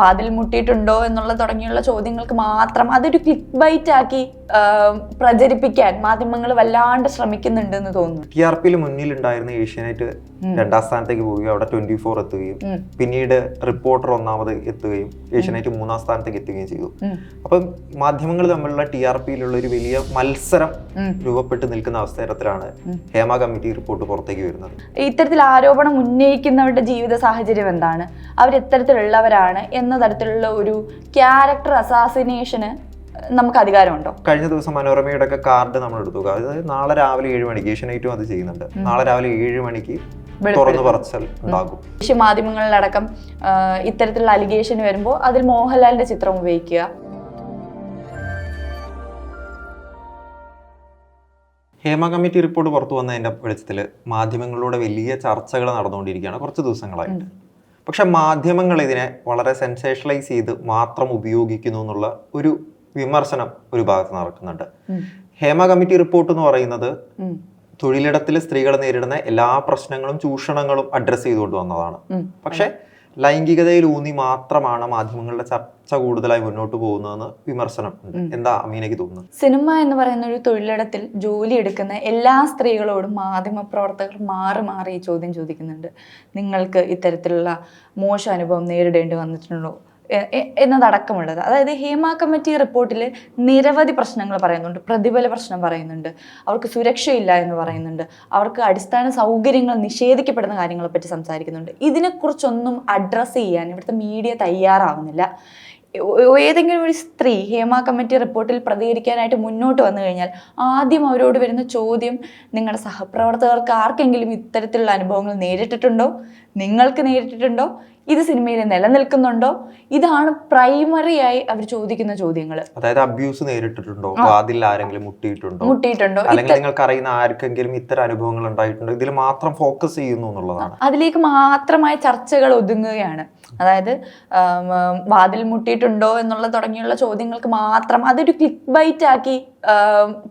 വാതിൽ മുട്ടിയിട്ടുണ്ടോ എന്നുള്ള തുടങ്ങിയുള്ള ചോദ്യങ്ങൾക്ക് മാത്രം അതൊരു ക്ലിക്ക് ബൈറ്റ് ആക്കി പ്രചരിപ്പിക്കാൻ മാധ്യമങ്ങൾ വല്ലാണ്ട് ശ്രമിക്കുന്നുണ്ട് എന്ന് തോന്നുന്നു. ടി ആർ പിയിൽ മുന്നിലുണ്ടായിരുന്ന ഏഷ്യാനെറ്റ് രണ്ടാം സ്ഥാനത്തേക്ക് പോവുകയും അവിടെ ട്വന്റി ഫോർ എത്തുകയും പിന്നീട് റിപ്പോർട്ടർ ഒന്നാമത് എത്തുകയും ഏഷ്യാനെറ്റ് മൂന്നാം സ്ഥാനത്തേക്ക് എത്തുകയും ചെയ്തു. അപ്പം മാധ്യമങ്ങൾ തമ്മിലുള്ള ടി ആർ പിയിലുള്ള ഒരു വലിയ മത്സരം രൂപപ്പെട്ടു രൂപപ്പെട്ട് നിൽക്കുന്ന അവസരത്തിലാണ് ഹേമ കമ്മിറ്റി റിപ്പോർട്ട് പുറത്തേക്ക് വരുന്നത്. ഇത്തരത്തിൽ ആരോപണം ഉന്നയിക്കുന്നവരുടെ ജീവിത സാഹചര്യം എന്താണ്? അവരെത്തരത്തിലുള്ളവരാണ് എന്ന തരത്തിലുള്ള ഒരു ക്യാരക്ടർ അസാസിനേഷന് നമുക്ക് അധികാരമുണ്ടോ? കഴിഞ്ഞ ദിവസം മനോരമയുടെ ഒക്കെ കാർഡ് നമ്മൾ എടുത്തു. അതായത് നാളെ രാവിലെ ഏഴ് മണിക്ക് ഏഷ്യനൈറ്റും അത് ചെയ്യുന്നുണ്ട്. നാളെ രാവിലെ ഏഴ് മണിക്ക് തുറന്നു പറച്ചൽ ഉണ്ടാകും. ദേശീയ മാധ്യമങ്ങളിലടക്കം ഇത്തരത്തിലുള്ള അലിഗേഷൻ വരുമ്പോൾ അതിൽ മോഹൻലാലിന്റെ ചിത്രം ഉപയോഗിക്കുക. ഹേമ കമ്മിറ്റി റിപ്പോർട്ട് പുറത്തു വന്നതിന്റെ വെളിച്ചത്തിൽ മാധ്യമങ്ങളിലൂടെ വലിയ ചർച്ചകൾ നടന്നുകൊണ്ടിരിക്കുകയാണ് കുറച്ച് ദിവസങ്ങളായിട്ട്. പക്ഷെ മാധ്യമങ്ങൾ ഇതിനെ വളരെ സെൻസേഷണലൈസ് ചെയ്ത് മാത്രം ഉപയോഗിക്കുന്നു എന്നുള്ള ഒരു വിമർശനം ഒരു ഭാഗത്ത് നടക്കുന്നുണ്ട്. ഹേമ കമ്മിറ്റി റിപ്പോർട്ട് എന്ന് പറയുന്നത്. തൊഴിലിടത്തിൽ സ്ത്രീകൾ നേരിടുന്ന എല്ലാ പ്രശ്നങ്ങളും ചൂഷണങ്ങളും അഡ്രസ്സ് ചെയ്തുകൊണ്ട് വന്നതാണ്. പക്ഷെ ലൈംഗികതയിൽ ഊന്നി മാത്രമാണ് മാധ്യമങ്ങളുടെ ചർച്ച കൂടുതലായി മുന്നോട്ട് പോകുന്നതെന്ന് വിമർശനം ഉണ്ട്. എന്താ അമീനയ്ക്ക് തോന്നുന്നത്? സിനിമ എന്ന് പറയുന്ന ഒരു തൊഴിലിടത്തിൽ ജോലി എടുക്കുന്ന എല്ലാ സ്ത്രീകളോടും മാധ്യമ പ്രവർത്തകർ മാറി മാറി ഈ ചോദ്യം ചോദിക്കുന്നുണ്ട്. നിങ്ങൾക്ക് ഇത്തരത്തിലുള്ള മോശം അനുഭവം നേരിടേണ്ടി വന്നിട്ടുണ്ടോ? എന്നതടക്കമുള്ളത്. അതായത് ഹേമ കമ്മിറ്റി റിപ്പോർട്ടിൽ നിരവധി പ്രശ്നങ്ങൾ പറയുന്നുണ്ട്. പ്രതിഫല പ്രശ്നം പറയുന്നുണ്ട്. അവർക്ക് സുരക്ഷയില്ല എന്ന് പറയുന്നുണ്ട്. അവർക്ക് അടിസ്ഥാന സൗകര്യങ്ങൾ നിഷേധിക്കപ്പെടുന്ന കാര്യങ്ങളെപ്പറ്റി സംസാരിക്കുന്നുണ്ട്. ഇതിനെക്കുറിച്ചൊന്നും അഡ്രസ്സ് ചെയ്യാൻ ഇവിടുത്തെ മീഡിയ തയ്യാറാവുന്നില്ല. ഏതെങ്കിലും ഒരു സ്ത്രീ ഹേമ കമ്മിറ്റി റിപ്പോർട്ടിൽ പ്രതികരിക്കാനായിട്ട് മുന്നോട്ട് വന്നു കഴിഞ്ഞാൽ ആദ്യം അവരോട് വരുന്ന ചോദ്യം നിങ്ങളുടെ സഹപ്രവർത്തകർക്ക് ആർക്കെങ്കിലും ഇത്തരത്തിലുള്ള അനുഭവങ്ങൾ നേരിട്ടിട്ടുണ്ടോ? നിങ്ങൾക്ക് നേരിട്ടിട്ടുണ്ടോ? ഇത് സിനിമയിൽ നിലനിൽക്കുന്നുണ്ടോ? ഇതാണ് പ്രൈമറി ആയി അവർ ചോദിക്കുന്ന ചോദ്യങ്ങൾ അതായത് അബ്യൂസ് നേരിട്ടിട്ടുണ്ടോ? വാതിൽ ആരെങ്കിലും മുട്ടിയിട്ടുണ്ടോ? മുട്ടിയിട്ടുണ്ടോ? അല്ലെങ്കിൽ നിങ്ങൾക്ക് അറിയുന്ന ആർക്കെങ്കിലും ഇത്തരം അനുഭവങ്ങൾ ഉണ്ടായിട്ടുണ്ടോ? ഇതിൽ മാത്രം ഫോക്കസ് ചെയ്യുന്നു എന്നുള്ളതാണ്. അതിലേക്ക് മാത്രമായ ചർച്ചകൾ ഒതുങ്ങുകയാണ്. അതായത് വാതിൽ മുട്ടിയിട്ടുണ്ടോ എന്നുള്ള തുടങ്ങിയുള്ള ചോദ്യങ്ങൾക്ക് മാത്രം അതൊരു ക്ലിക്ക് ബൈറ്റ് ആക്കി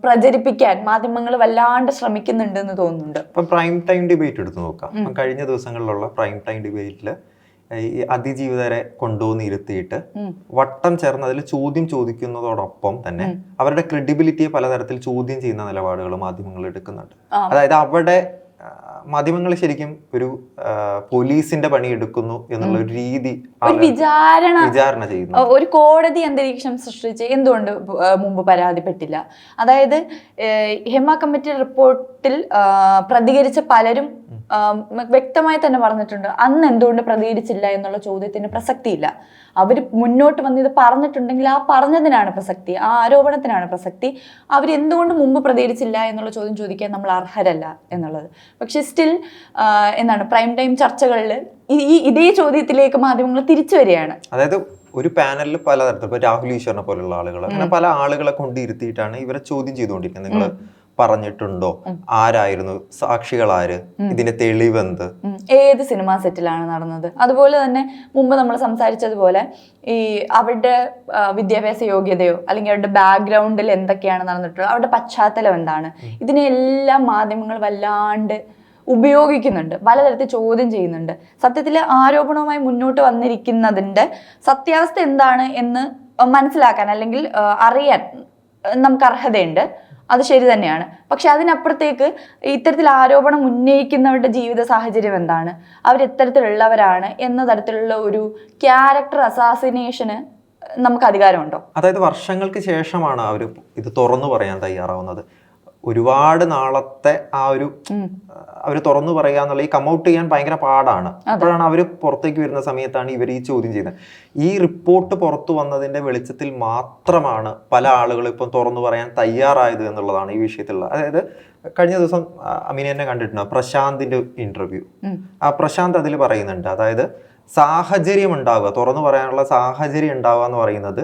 പ്രചരിപ്പിക്കാൻ മാധ്യമങ്ങൾ വല്ലാണ്ട് ശ്രമിക്കുന്നുണ്ടെന്ന് തോന്നുന്നുണ്ട്. ഇപ്പം പ്രൈം ടൈം ഡിബേറ്റ് എടുത്ത് നോക്കാം. കഴിഞ്ഞ ദിവസങ്ങളിലുള്ള പ്രൈം ടൈം ഡിബേറ്റിൽ ഈ അതിജീവിതരെ കൊണ്ടുവന്ന് ഇരുത്തിയിട്ട്. വട്ടം ചേർന്ന് അതിൽ ചോദ്യം ചോദിക്കുന്നതോടൊപ്പം തന്നെ അവരുടെ ക്രെഡിബിലിറ്റിയെ പലതരത്തിൽ ചോദ്യം ചെയ്യുന്ന നിലപാടുകൾ മാധ്യമങ്ങൾ എടുക്കുന്നുണ്ട്. അതായത് അവിടെ മാധ്യമങ്ങൾ ശരിക്കും ഒരു പോലീസിന്റെ പണി എടുക്കുന്നു എന്നുള്ള ഒരു രീതി വിചാരണ വിചാരണ ചെയ്യുന്നു. ഒരു കോടതി അന്തരീക്ഷം സൃഷ്ടിച്ച് എന്തുകൊണ്ട് മുമ്പ് പരാതിപ്പെട്ടില്ല? അതായത് ഹെമ കമ്മിറ്റി റിപ്പോർട്ടിൽ പ്രതികരിച്ച പലരും വ്യക്തമായി തന്നെ പറഞ്ഞിട്ടുണ്ട്. അന്ന് എന്തുകൊണ്ട് പ്രതികരിച്ചില്ല എന്നുള്ള ചോദ്യത്തിന് പ്രസക്തിയില്ല. അവർ മുന്നോട്ട് വന്ന് ഇത് പറഞ്ഞിട്ടുണ്ടെങ്കിൽ ആ പറഞ്ഞതിനാണ് പ്രസക്തി ആ ആരോപണത്തിനാണ് പ്രസക്തി. അവർ എന്തുകൊണ്ട് മുമ്പ് പ്രതികരിച്ചില്ല എന്നുള്ള ചോദ്യം ചോദിക്കാൻ നമ്മൾ അർഹരല്ല എന്നുള്ളത്. പക്ഷേ സ്റ്റിൽ എന്താണ് പ്രൈം ടൈം ചർച്ചകളിൽ ഈ ഇതേ ചോദ്യത്തിലേക്ക് മാധ്യമങ്ങൾ തിരിച്ചു വരികയാണ്. അതായത് ഒരു പാനലിൽ പലതരത്തിൽ ഇപ്പൊ രാഹുൽ ഈശ്വരനെ പോലുള്ള ആളുകൾ അങ്ങനെ പല ആളുകളെ കൊണ്ടിരുത്തിയിട്ടാണ് ഇവരെ ചോദ്യം ചെയ്തുകൊണ്ടിരിക്കുന്നത്. നിങ്ങൾ പറഞ്ഞിട്ടുണ്ടോ? ആരായിരുന്നു? സാക്ഷികൾ ആര് ഇതിന്റെ തെളിവെന്ത്. ഏത് സിനിമാ സെറ്റിലാണ് നടന്നത്? അതുപോലെ തന്നെ മുമ്പ് നമ്മൾ സംസാരിച്ചതുപോലെ ഈ അവരുടെ വിദ്യാഭ്യാസ യോഗ്യതയോ അല്ലെങ്കിൽ അവരുടെ ബാക്ക്ഗ്രൗണ്ടിൽ എന്തൊക്കെയാണ് നടന്നിട്ടുള്ളത്? അവരുടെ പശ്ചാത്തലം എന്താണ്? ഇതിനെ എല്ലാ മാധ്യമങ്ങൾ വല്ലാണ്ട് ഉപയോഗിക്കുന്നുണ്ട്. പലതരത്തിൽ ചോദ്യം ചെയ്യുന്നുണ്ട്. സത്യത്തിൽ ആരോപണവുമായി മുന്നോട്ട് വന്നിരിക്കുന്നതിന്റെ സത്യാവസ്ഥ എന്താണ് എന്ന് മനസ്സിലാക്കാൻ അല്ലെങ്കിൽ അറിയാൻ നമുക്ക് അർഹതയുണ്ട്. അത് ശരി തന്നെയാണ്. പക്ഷെ അതിനപ്പുറത്തേക്ക് ഇത്തരത്തിൽ ആരോപണം ഉന്നയിക്കുന്നവരുടെ ജീവിത സാഹചര്യം എന്താണ്? അവരെത്തരത്തിലുള്ളവരാണ് എന്ന തരത്തിലുള്ള ഒരു ക്യാരക്ടർ അസാസിനേഷന് നമുക്ക് അധികാരമുണ്ടോ? അതായത് വർഷങ്ങൾക്ക് ശേഷമാണ് അവർ ഇത് തുറന്നു പറയാൻ തയ്യാറാവുന്നത്. ഒരുപാട് നാളത്തെ ആ ഒരു അവർ തുറന്നു പറയുക എന്നുള്ള ഈ കമൗട്ട് ചെയ്യാൻ ഭയങ്കര പാടാണ്. അപ്പോഴാണ് അവർ പുറത്തേക്ക് വരുന്ന സമയത്താണ് ഇവർ ഈ ചോദ്യം ചെയ്യുന്നത്. ഈ റിപ്പോർട്ട് പുറത്തു വന്നതിന്റെ വെളിച്ചത്തിൽ മാത്രമാണ് പല ആളുകളും ഇപ്പം തുറന്നു പറയാൻ തയ്യാറായത് എന്നുള്ളതാണ് ഈ വിഷയത്തിലുള്ള. അതായത് കഴിഞ്ഞ ദിവസം കണ്ടിട്ടുണ്ടോ കണ്ടിട്ടുണ്ട്? പ്രശാന്തിന്റെ ഇന്റർവ്യൂ ആ പ്രശാന്ത് അതിൽ പറയുന്നുണ്ട്. അതായത് സാഹചര്യം ഉണ്ടാവുക. തുറന്നു പറയാനുള്ള സാഹചര്യം ഉണ്ടാവുക എന്ന് പറയുന്നത്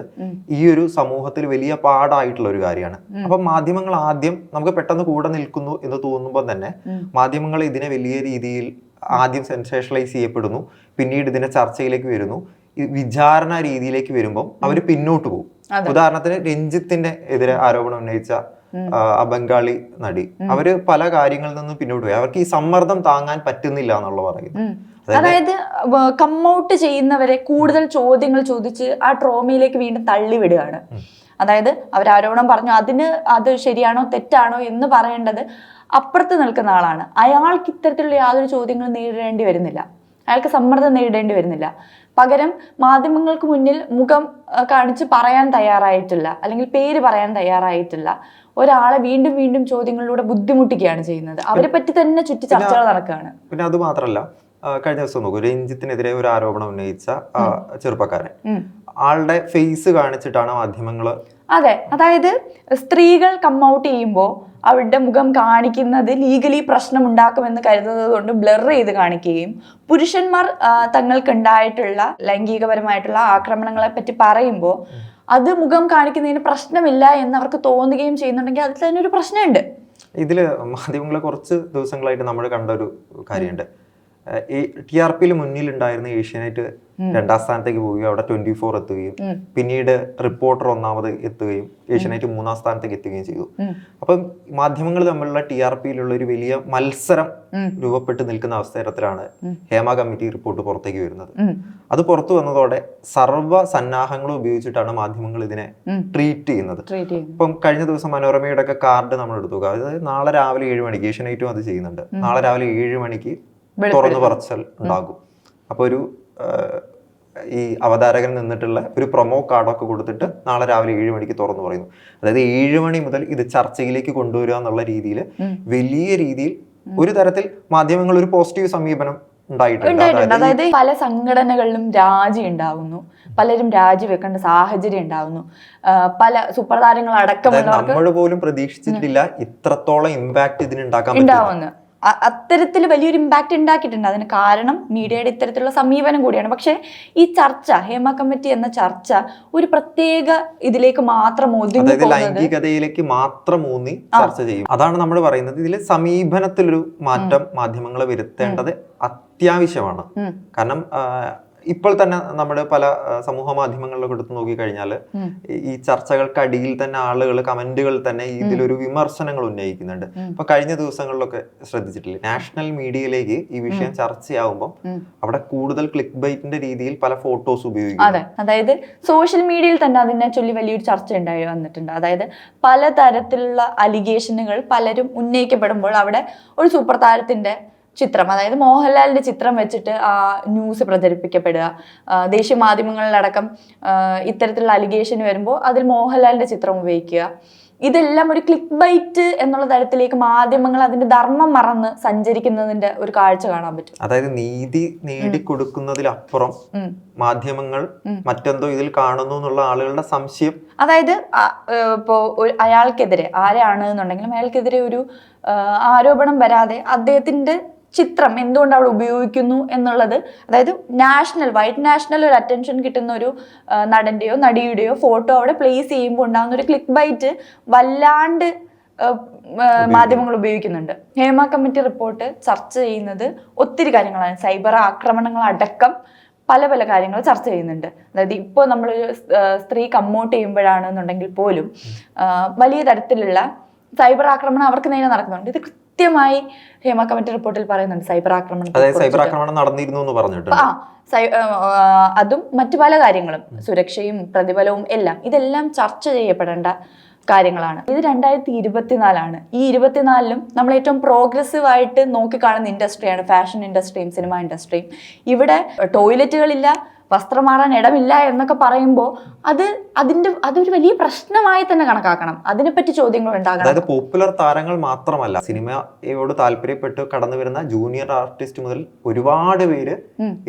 ഈ ഒരു സമൂഹത്തിൽ വലിയ പാടായിട്ടുള്ള ഒരു കാര്യമാണ്. അപ്പം മാധ്യമങ്ങൾ ആദ്യം നമുക്ക് പെട്ടെന്ന് കൂടെ നിൽക്കുന്നു എന്ന് തോന്നുമ്പോൾ തന്നെ മാധ്യമങ്ങൾ ഇതിനെ വലിയ രീതിയിൽ ആദ്യം സെൻസേഷണലൈസ് ചെയ്യപ്പെടുന്നു. പിന്നീട് ഇതിന്റെ ചർച്ചയിലേക്ക് വരുന്നു. വിചാരണ രീതിയിലേക്ക് വരുമ്പോൾ അവർ പിന്നോട്ട് പോകും. ഉദാഹരണത്തിന് രഞ്ജിത്തിന്റെ എതിരെ ആരോപണം ഉന്നയിച്ച ആ, ആ ബംഗാളി നടി. അവർ പല കാര്യങ്ങളിൽ നിന്നും പിന്നോട്ട് പോയി. അവർക്ക് ഈ സമ്മർദ്ദം താങ്ങാൻ പറ്റുന്നില്ല എന്നുള്ള പറയുന്നത്. അതായത് കമ്മൗട്ട് ചെയ്യുന്നവരെ കൂടുതൽ ചോദ്യങ്ങൾ ചോദിച്ച് ആ ട്രോമയിലേക്ക് വീണ്ടും തള്ളിവിടുകയാണ്. അതായത് അവരാരോപണം പറഞ്ഞു അതിന് അത് ശരിയാണോ തെറ്റാണോ എന്ന് പറയേണ്ടത് അപ്പുറത്ത് നിൽക്കുന്ന ആളാണ്. അയാൾക്ക് ഇത്തരത്തിലുള്ള യാതൊരു ചോദ്യങ്ങളും നേരിടേണ്ടി വരുന്നില്ല. അയാൾക്ക് സമ്മർദ്ദം നേരിടേണ്ടി വരുന്നില്ല. പകരം മാധ്യമങ്ങൾക്ക് മുന്നിൽ മുഖം കാണിച്ച് പറയാൻ തയ്യാറായിട്ടില്ല. അല്ലെങ്കിൽ പേര് പറയാൻ തയ്യാറായിട്ടില്ല. ഒരാളെ വീണ്ടും വീണ്ടും ചോദ്യങ്ങളിലൂടെ ബുദ്ധിമുട്ടിക്കുകയാണ് ചെയ്യുന്നത്. അവരെ പറ്റി തന്നെ ചുറ്റി ചർച്ചകൾ നടക്കുകയാണ്. പിന്നെ അത് മാത്രമല്ല കഴിഞ്ഞ ദിവസം നോക്കൂ രഞ്ജിത്തിനെതിരെ ഒരു ആരോപണം ഉന്നയിച്ച ചെറുപ്പക്കാരൻ. ആളുടെ ഫേസ് കാണിച്ചിട്ടാണ് മാധ്യമങ്ങൾ അതെ അതായത് സ്ത്രീകൾ കം ഔട്ട് ചെയ്യുമ്പോൾ അവരുടെ മുഖം കാണിക്കുന്നത് ലീഗലി പ്രശ്നം ഉണ്ടാക്കുമെന്ന് കരുതുന്നത് കൊണ്ട് ബ്ലർ ചെയ്ത് കാണിക്കുകയും പുരുഷന്മാർ തങ്ങൾക്ക് തങ്ങൾക്കുണ്ടായിട്ടുള്ള ലൈംഗികപരമായിട്ടുള്ള ആക്രമണങ്ങളെ പറ്റി പറയുമ്പോൾ അത് മുഖം കാണിക്കുന്നതിന് പ്രശ്നമില്ല എന്ന് അവർക്ക് തോന്നുകയും ചെയ്യുന്നുണ്ടെങ്കിൽ അതിൽ തന്നെ ഒരു പ്രശ്നമുണ്ട്. ഇതിൽ മാധ്യമങ്ങളെ കുറച്ച് ദിവസങ്ങളായിട്ട് നമ്മൾ കണ്ട ഒരു കാര്യമുണ്ട്. ഈ ടി ആർ പിയിൽ മുന്നിലുണ്ടായിരുന്ന ഏഷ്യാനെറ്റ് രണ്ടാം സ്ഥാനത്തേക്ക് പോവുകയും അവിടെ ട്വന്റി ഫോർ എത്തുകയും പിന്നീട് റിപ്പോർട്ടർ ഒന്നാമത് എത്തുകയും ഏഷ്യാനെറ്റ് മൂന്നാം സ്ഥാനത്തേക്ക് എത്തുകയും ചെയ്തു. അപ്പം മാധ്യമങ്ങൾ തമ്മിലുള്ള ടി ആർ പിയിലുള്ള ഒരു വലിയ മത്സരം. രൂപപ്പെട്ട് നിൽക്കുന്ന അവസരത്തിലാണ് ഹേമ കമ്മിറ്റി റിപ്പോർട്ട് പുറത്തേക്ക് വരുന്നത്. അത് പുറത്തു വന്നതോടെ സർവ സന്നാഹങ്ങളും ഉപയോഗിച്ചിട്ടാണ് മാധ്യമങ്ങൾ ഇതിനെ ട്രീറ്റ് ചെയ്യുന്നത്. ഇപ്പം കഴിഞ്ഞ ദിവസം മനോരമയുടെ ഒക്കെ കാർഡ് നമ്മൾ എടുത്തു. അതായത് നാളെ രാവിലെ ഏഴ് മണിക്ക് ഏഷ്യനൈറ്റും അത് ചെയ്യുന്നുണ്ട്. നാളെ രാവിലെ ഏഴ് മണിക്ക് തുറന്നു പറച്ചൽ ഉണ്ടാകും. അപ്പൊ ഒരു ഈ അവതാരകൻ നിന്നിട്ടുള്ള ഒരു പ്രൊമോ കാർഡൊക്കെ കൊടുത്തിട്ട് നാളെ രാവിലെ ഏഴ് മണിക്ക് തുറന്ന് പറയുന്നു. അതായത് ഏഴ് മണി മുതൽ ഇത് ചർച്ചയിലേക്ക് കൊണ്ടുവരിക എന്നുള്ള രീതിയിൽ വലിയ രീതിയിൽ ഒരു തരത്തിൽ മാധ്യമങ്ങൾ ഒരു പോസിറ്റീവ് സമീപനം ഉണ്ടായിട്ടുണ്ട്. അതായത് പല സംഘടനകളിലും രാജി ഉണ്ടാകുന്നു പലരും രാജിവെക്കേണ്ട സാഹചര്യം ഉണ്ടാവുന്നു. ആ, പല സുപ്രധാനങ്ങൾ അടക്കം അടക്കമുള്ളവർക്ക് നമ്മൾ പോലും പ്രതീക്ഷിച്ചിട്ടില്ല ഇത്രത്തോളം ഇമ്പാക്ട് ഇതിന് ഉണ്ടാക്കാൻ ഉണ്ടാവുന്നു. അത്തരത്തിൽ വലിയൊരു ഇമ്പാക്റ്റ് ഉണ്ടാക്കിയിട്ടുണ്ട്. അതിന് കാരണം മീഡിയയുടെ ഇത്തരത്തിലുള്ള സമീപനം കൂടിയാണ്. പക്ഷേ ഈ ചർച്ച ഹേമ കമ്മിറ്റി എന്ന ചർച്ച ഒരു പ്രത്യേക ഇതിലേക്ക് മാത്രം ഒതുങ്ങി ലൈംഗികതയിലേക്ക് മാത്രം ഊന്നി ചർച്ച ചെയ്യും. അതാണ് നമ്മൾ പറയുന്നത്. ഇതിൽ സമീപനത്തിലൊരു മാറ്റം മാധ്യമങ്ങൾ വരുത്തേണ്ടത് അത്യാവശ്യമാണ്. കാരണം ഇപ്പോൾ തന്നെ നമ്മുടെ പല സമൂഹ മാധ്യമങ്ങളിലൊക്കെ എടുത്ത് നോക്കിക്കഴിഞ്ഞാൽ. ഈ ചർച്ചകൾക്കടിയിൽ തന്നെ ആളുകൾ കമന്റുകൾ തന്നെ ഇതിലൊരു വിമർശനങ്ങൾ ഉന്നയിക്കുന്നുണ്ട്. ഇപ്പൊ കഴിഞ്ഞ ദിവസങ്ങളിലൊക്കെ ശ്രദ്ധിച്ചിട്ടില്ലേ? നാഷണൽ മീഡിയയിലേക്ക് ഈ വിഷയം ചർച്ചയാവുമ്പോൾ അവിടെ കൂടുതൽ ക്ലിക്ക് ബൈറ്റിന്റെ രീതിയിൽ പല ഫോട്ടോസ് ഉപയോഗിക്കും അതെ. അതായത് സോഷ്യൽ മീഡിയയിൽ തന്നെ അതിനെ ചൊല്ലി വലിയൊരു ചർച്ച ഉണ്ടായി വന്നിട്ടുണ്ട്. അതായത് പലതരത്തിലുള്ള അലിഗേഷനുകൾ പലരും ഉന്നയിക്കപ്പെടുമ്പോൾ അവിടെ ഒരു സൂപ്പർ താരത്തിന്റെ ചിത്രം അതായത് മോഹൻലാലിന്റെ ചിത്രം വെച്ചിട്ട് ആ ന്യൂസ് പ്രചരിപ്പിക്കപ്പെടുക. ദേശീയ മാധ്യമങ്ങളിലടക്കം ഇത്തരത്തിലുള്ള അലിഗേഷൻ വരുമ്പോൾ അതിൽ മോഹൻലാലിന്റെ ചിത്രം ഉപയോഗിക്കുക. ഇതെല്ലാം ഒരു ക്ലിക്ക് ബൈറ്റ് എന്നുള്ള തരത്തിലേക്ക് മാധ്യമങ്ങൾ അതിന്റെ ധർമ്മം മറന്ന് സഞ്ചരിക്കുന്നതിന്റെ ഒരു കാഴ്ച കാണാൻ പറ്റും. അതായത് നീതി നേടിക്കൊടുക്കുന്നതിലപ്പുറം മാധ്യമങ്ങൾ മറ്റെന്തോ ഇതിൽ കാണുന്നു എന്നുള്ള ആളുകളുടെ സംശയം. അതായത് ഇപ്പോ അയാൾക്കെതിരെ ആരാണ് എന്നുണ്ടെങ്കിലും അയാൾക്കെതിരെ ഒരു ആരോപണം വരാതെ അദ്ദേഹത്തിന്റെ ചിത്രം എന്തുകൊണ്ട് അവിടെ ഉപയോഗിക്കുന്നു എന്നുള്ളത് അതായത് നാഷണൽ വൈറ്റ് നാഷണൽ ഒരു അറ്റൻഷൻ കിട്ടുന്ന ഒരു നടന്റെയോ നടിയുടെയോ ഫോട്ടോ അവിടെ പ്ലേസ് ചെയ്യുമ്പോൾ ഉണ്ടാകുന്ന ഒരു ക്ലിക്ക് ബൈറ്റ് വല്ലാണ്ട് മാധ്യമങ്ങൾ ഉപയോഗിക്കുന്നുണ്ട്. ഹേമ കമ്മിറ്റി റിപ്പോർട്ട് ചർച്ച ചെയ്യുന്നത് ഒത്തിരി കാര്യങ്ങളാണ്. സൈബർ ആക്രമണങ്ങൾ അടക്കം പല പല കാര്യങ്ങൾ ചർച്ച ചെയ്യുന്നുണ്ട്. അതായത് ഇപ്പോൾ നമ്മൾ സ്ത്രീ കമ്മോട്ട് ചെയ്യുമ്പോഴാണെന്നുണ്ടെങ്കിൽ പോലും വലിയ തരത്തിലുള്ള സൈബർ ആക്രമണം അവർക്ക് നേരെ നടക്കുന്നുണ്ട്. ഇത് കൃത്യമായി ഹേമ കമ്മിറ്റി റിപ്പോർട്ടിൽ പറയുന്നുണ്ട് സൈബർ ആക്രമണം അതായത് സൈബർ ആക്രമണം നടന്നിരുന്നു എന്ന് പറഞ്ഞിട്ടുണ്ട്. ആ അതും മറ്റു പല കാര്യങ്ങളും സുരക്ഷയും പ്രതിഫലവും എല്ലാം. ഇതെല്ലാം ചർച്ച ചെയ്യപ്പെടേണ്ട കാര്യങ്ങളാണ്. ഇത് രണ്ടായിരത്തി ഇരുപത്തിനാലാണ് ഈ ഇരുപത്തിനാലിലും നമ്മൾ ഏറ്റവും പ്രോഗ്രസീവ് ആയിട്ട് നോക്കിക്കാണുന്ന ഇൻഡസ്ട്രിയാണ് ഫാഷൻ ഇൻഡസ്ട്രിയും സിനിമ ഇൻഡസ്ട്രിയും ഇവിടെ ടോയ്ലറ്റുകളില്ല വസ്ത്രം മാറാൻ ഇടമില്ല എന്നൊക്കെ പറയുമ്പോൾ അത് അതിന്റെ അതൊരു വലിയ പ്രശ്നമായി തന്നെ കണക്കാക്കണം. അതിനെപ്പറ്റി ചോദ്യങ്ങൾ ഉണ്ടാകണം. അതായത് പോപ്പുലർ താരങ്ങൾ മാത്രമല്ല സിനിമയോട് താല്പര്യപ്പെട്ട് കടന്നു വരുന്ന ജൂനിയർ ആർട്ടിസ്റ്റ് മുതൽ ഒരുപാട് പേര്.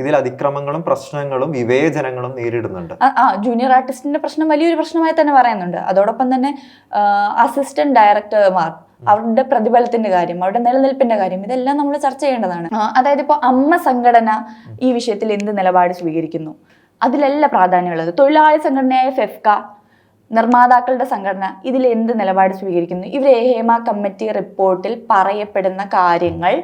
ഇതിൽ അതിക്രമങ്ങളും പ്രശ്നങ്ങളും വിവേചനങ്ങളും നേരിടുന്നുണ്ട്. ആ ജൂനിയർ ആർട്ടിസ്റ്റിന്റെ പ്രശ്നം വലിയൊരു പ്രശ്നമായി തന്നെ പറയുന്നുണ്ട്. അതോടൊപ്പം തന്നെ അസിസ്റ്റന്റ് ഡയറക്ടർമാർ അവരുടെ പ്രതിഫലത്തിന്റെ കാര്യം അവരുടെ നിലനിൽപ്പിന്റെ കാര്യം ഇതെല്ലാം നമ്മൾ ചർച്ച ചെയ്യേണ്ടതാണ്. അതായത് ഇപ്പോൾ അമ്മ സംഘടന ഈ വിഷയത്തിൽ എന്ത് നിലപാട് സ്വീകരിക്കുന്നു? അതിലല്ല പ്രാധാന്യമുള്ളത്. തൊഴിലാളി സംഘടനയായ ഫെഫ്ക നിർമ്മാതാക്കളുടെ സംഘടന ഇതിൽ എന്ത് നിലപാട് സ്വീകരിക്കുന്നു? ഇവർ ഏഹേമ കമ്മിറ്റി റിപ്പോർട്ടിൽ പറയപ്പെടുന്ന കാര്യങ്ങൾ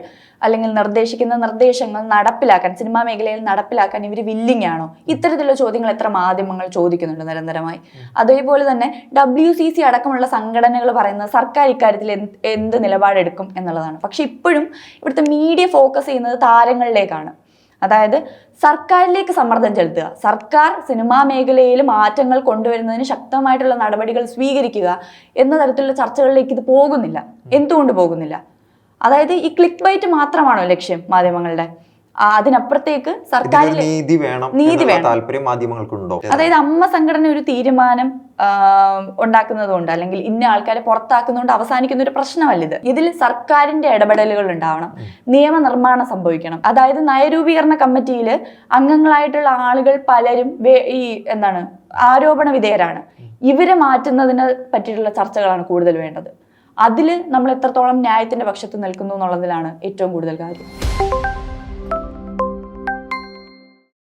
അല്ലെങ്കിൽ നിർദ്ദേശിക്കുന്ന നിർദ്ദേശങ്ങൾ നടപ്പിലാക്കാൻ സിനിമാ മേഖലയിൽ നടപ്പിലാക്കാൻ ഇവർ വില്ലിങ് ആണോ? ഇത്തരത്തിലുള്ള ചോദ്യങ്ങൾ എത്ര മാധ്യമങ്ങൾ ചോദിക്കുന്നുണ്ട് നിരന്തരമായി. അതേപോലെ തന്നെ ഡബ്ല്യു സി സി അടക്കമുള്ള സംഘടനകൾ പറയുന്നത് സർക്കാർ ഇക്കാര്യത്തിൽ എന്ത് എന്ത് നിലപാടെടുക്കും എന്നുള്ളതാണ്. പക്ഷെ ഇപ്പോഴും ഇവിടുത്തെ മീഡിയ ഫോക്കസ് ചെയ്യുന്നത് താരങ്ങളിലേക്കാണ്. അതായത് സർക്കാരിലേക്ക് സമ്മർദ്ദം ചെലുത്തുക. സർക്കാർ സിനിമാ മേഖലയിൽ മാറ്റങ്ങൾ കൊണ്ടുവരുന്നതിന് ശക്തമായിട്ടുള്ള നടപടികൾ സ്വീകരിക്കുക എന്ന തരത്തിലുള്ള ചർച്ചകളിലേക്ക് ഇത് പോകുന്നില്ല. എന്തുകൊണ്ട് പോകുന്നില്ല? അതായത് ഈ ക്ലിക്ക് ബൈറ്റ് മാത്രമാണോ ലക്ഷ്യം മാധ്യമങ്ങളുടെ? അതിനപ്പുറത്തേക്ക് സർക്കാരിൽ നീതി വേണം നീതി വേണം. താല്പര്യം മാധ്യമങ്ങൾക്കുണ്ടോ? അതായത് അമ്മ സംഘടന ഒരു തീരുമാനം ഉണ്ടാക്കുന്നതുകൊണ്ട് അല്ലെങ്കിൽ ഇന്ന ആൾക്കാരെ പുറത്താക്കുന്നതുകൊണ്ട് അവസാനിക്കുന്ന ഒരു പ്രശ്നമല്ല ഇത്. ഇതിൽ സർക്കാരിന്റെ ഇടപെടലുകൾ ഉണ്ടാവണം. നിയമനിർമ്മാണം സംഭവിക്കണം. അതായത് നയരൂപീകരണ കമ്മിറ്റിയിൽ അംഗങ്ങളായിട്ടുള്ള ആളുകൾ പലരും ഈ എന്താണ് ആരോപണ വിധേയരാണ്. ഇവരെ മാറ്റുന്നതിനെ പറ്റിയിട്ടുള്ള ചർച്ചകളാണ് കൂടുതൽ വേണ്ടത്. അതിൽ നമ്മൾ എത്രത്തോളം ന്യായത്തിന്റെ പക്ഷത്ത് നിൽക്കുന്നു എന്നുള്ളതിലാണ് ഏറ്റവും കൂടുതൽ കാര്യം.